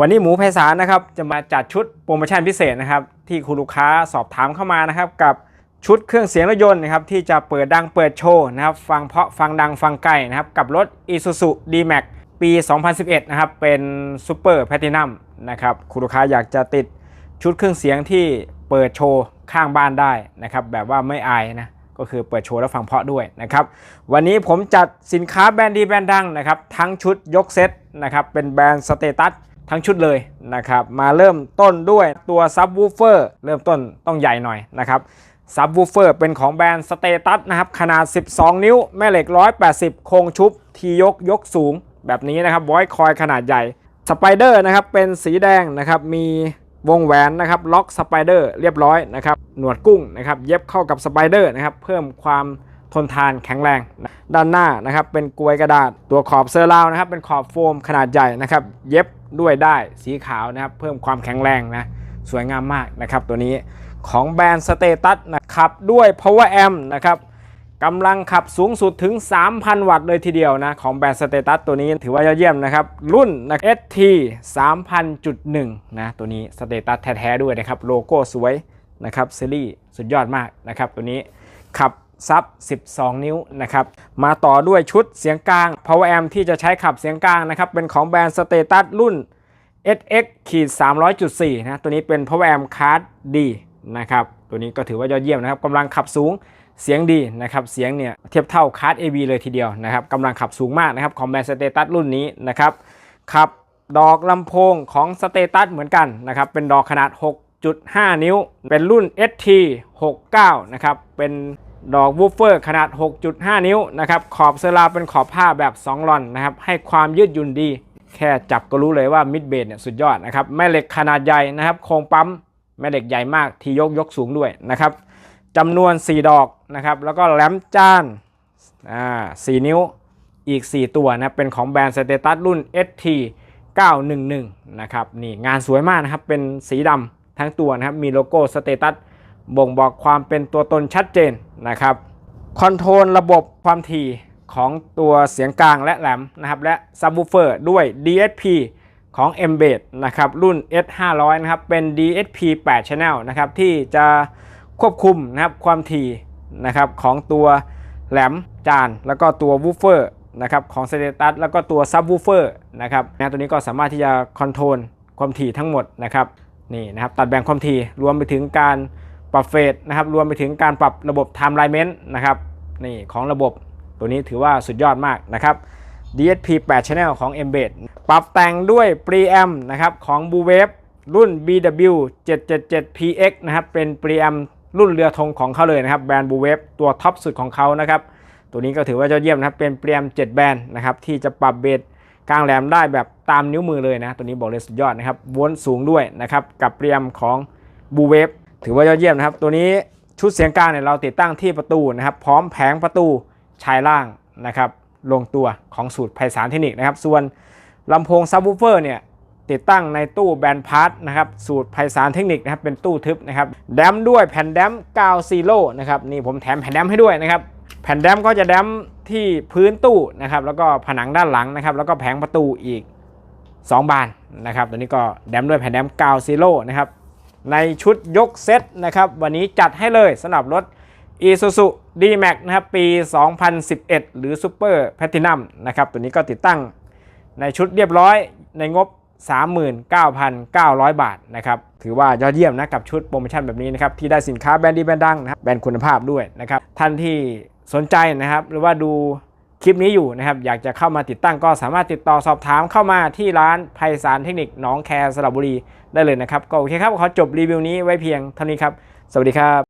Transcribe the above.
วันนี้หมูไพศาลนะครับจะมาจัดชุดโปรโมชั่นพิเศษนะครับที่คุณลูกค้าสอบถามเข้ามานะครับกับชุดเครื่องเสียงรถยนต์นะครับที่จะเปิดดังเปิดโชว์นะครับฟังเพาะฟังดังฟังไกลนะครับกับรถ Isuzu D-Max ปี 2011 นะครับเป็นซูเปอร์แพทินัมนะครับคุณลูกค้าอยากจะติดชุดเครื่องเสียงที่เปิดโชว์ข้างบ้านได้นะครับแบบว่าไม่อายนะก็คือเปิดโชว์แล้วฟังเพาะด้วยนะครับวันนี้ผมจัดสินค้าแบรนด์ดีแบรนด์ดังนะครับทั้งชุดยกเซตนะครับเป็นแบรนด์สเตตัส ทั้งชุดเลยนะครับ มาเริ่มต้นด้วยตัวซับวูเฟอร์เริ่มต้นต้องใหญ่หน่อยนะครับซับวูเฟอร์เป็นของแบรนด์สเตตัสนะครับ ขนาด 12 นิ้ว แม่เหล็ก 180 โครงชุบ ทียกยกสูง แบบนี้นะครับไวคอยขนาดใหญ่สไปเดอร์นะครับเป็นสีแดงนะครับมีวงแหวนนะครับล็อกสไปเดอร์เรียบร้อยนะครับหนวดกุ้งนะครับเย็บเข้ากับสไปเดอร์นะครับเพิ่มความทนทานแข็งแรง ด้านหน้านะครับเป็นกลวยกระดาษตัวขอบเซอร์ราวนะครับเป็นขอบโฟมขนาดใหญ่นะครับเย็บ ด้วยได้สีขาวนะครับ เพิ่มความแข็งแรงนะ สวยงามมากนะครับตัวนี้ของแบรนด์สเตตัสนะครับด้วย power amp นะครับกำลังขับสูงสุดถึง 3,000 วัตต์เลยทีเดียวนะ ของแบรนด์สเตตัสตัวนี้ถือว่ายอดเยี่ยมนะครับ รุ่นนะ ST 3,000.1 นะตัวนี้สเตตัสแท้ ๆ ด้วยนะครับ โลโก้สวยนะครับซีรีส์สุดยอดมากนะครับตัวนี้ขับ ซับ 12 นิ้วนะครับ มาต่อด้วยชุดเสียงกลาง power amp ที่จะใช้ขับเสียงกลางนะครับ เป็นของแบรนด์สเตตัสรุ่น SX ขีด300.4 นะ ตัวนี้เป็น power amp card D นะครับ ตัวนี้ก็ถือว่ายอดเยี่ยมนะครับกำลังขับสูง เสียงดีนะครับ เสียงเนี่ยเทียบเท่าคาร์ด AV เลยทีเดียวนะครับกำลังขับสูงมากนะครับของแบรนด์สเตตัสรุ่นนี้นะครับ ขับดอกลำโพงของสเตตัสเหมือนกันนะครับ เป็นดอกขนาด 6.5 นิ้ว เป็นรุ่น ST 69 นะครับ เป็น ดอกวูฟเฟอร์ขนาด 6.5 นิ้วนะครับ ขอบเซราเป็นขอบผ้าแบบ 2 ลอนนะครับ ให้ความยืดหยุ่นดี แค่จับก็รู้เลยว่ามิดเบสเนี่ยสุดยอดนะครับ แม่เหล็กขนาดใหญ่นะครับ โครงปั๊ม แม่เหล็กใหญ่มากที่ยกยกสูงด้วยนะครับจำนวน 4 ดอกนะครับ แล้วก็แหลมจานอ่า4นิ้วอีก 4 ตัวนะ เป็นของแบรนด์สเตตัสรุ่น ST 911 นะครับ นี่งานสวยมากนะครับ เป็นสีดำทั้งตัวนะครับ มีโลโก้สเตตัส บ่งบอกความเป็นตัวตนชัดเจนนะครับคอนโทรลระบบความถี่ของตัวเสียงกลางและแหลมนะครับและซับวูเฟอร์ด้วย DSP ของ m b e d นะครับรุ่น S500 นะครับเป็น DSP 8 Channel นะครับที่จะควบคุมนะครับความถี่นะครับของตัวแหลมจาน แล้วก็ตัววูเฟอร์นะครับของสเตตัสแล้วก็ตัวซับวูเฟอร์นะครับนะตัวนี้ก็สามารถที่จะคอนโทรลความถี่ทั้งหมดนะครับนี่นะครับตัดแบ่งความถี่รวมไปถึงการ ปรับเฟสนะครับรวมไปถึงการปรับระบบ Time Alignment นะครับนี่ของระบบตัวนี้ถือว่าสุดยอดมากนะครับ DSP 8 Channel ของ Embed ปรับแต่งด้วย Preamp นะครับของ b u w a v e รุ่น BW 777 PX นะครับเป็น Preamp รุ่นเรือธงของเขาเลยนะครับแบรนด์ b u w a v e ตัวท็อปสุดของเขานะครับตัวนี้ก็ถือว่ายอดเยี่ยมนะครับเป็นเปรียม7แบรนด์นะครับที่จะปรับเบสกลางแหลมได้แบบตามนิ้วมือเลยนะ ตัวนี้บอกเลยสุดยอดนะครับวนสูงด้วยนะครับกับเปรียมของบูเวฟ ถือว่ายอดเยี่ยมนะครับ ตัวนี้ชุดเสียงกลางเนี่ยเราติดตั้งที่ประตูนะครับ พร้อมแผงประตูชายล่างนะครับ ลงตัวของสูตรไพศาลเทคนิคนะครับ ส่วนลำโพงซับวูเฟอร์เนี่ยติดตั้งในตู้แบนพาร์ทนะครับสูตรไพศาลเทคนิคนะครับเป็นตู้ทึบนะครับแดมด้วยแผ่นแดมกาวซีโร่นะครับนี่ผมแถมแผ่นแดมให้ด้วยนะครับแผ่นแดมก็จะแดมที่พื้นตู้นะครับแล้วก็ผนังด้านหลังนะครับแล้วก็แผงประตูอีก 2 บานนะครับตัวนี้ก็แดมด้วยแผ่นแดมกาวซีโร่นะครับ ในชุดยกเซตนะครับวันนี้จัดให้เลยสำหรับรถ Isuzu D-Max นะครับปี 2011 หรือ Super Platinum นะครับตัวนี้ก็ติดตั้งในชุดเรียบร้อยในงบ 39,900 บาทนะครับถือว่ายอดเยี่ยมนะกับชุดโปรโมชั่นแบบนี้นะครับที่ได้สินค้าแบรนด์ดีแบรนด์ดังนะครับแบรนด์คุณภาพด้วยนะครับท่านที่สนใจนะครับหรือว่าดู คลิปนี้อยู่นะครับ อยากจะเข้ามาติดตั้งก็สามารถติดต่อสอบถามเข้ามาที่ร้านไพศาลเทคนิคหนองแคสระบุรีได้เลยนะครับ ก็โอเคครับ ขอจบรีวิวนี้ไว้เพียงเท่านี้ครับ สวัสดีครับ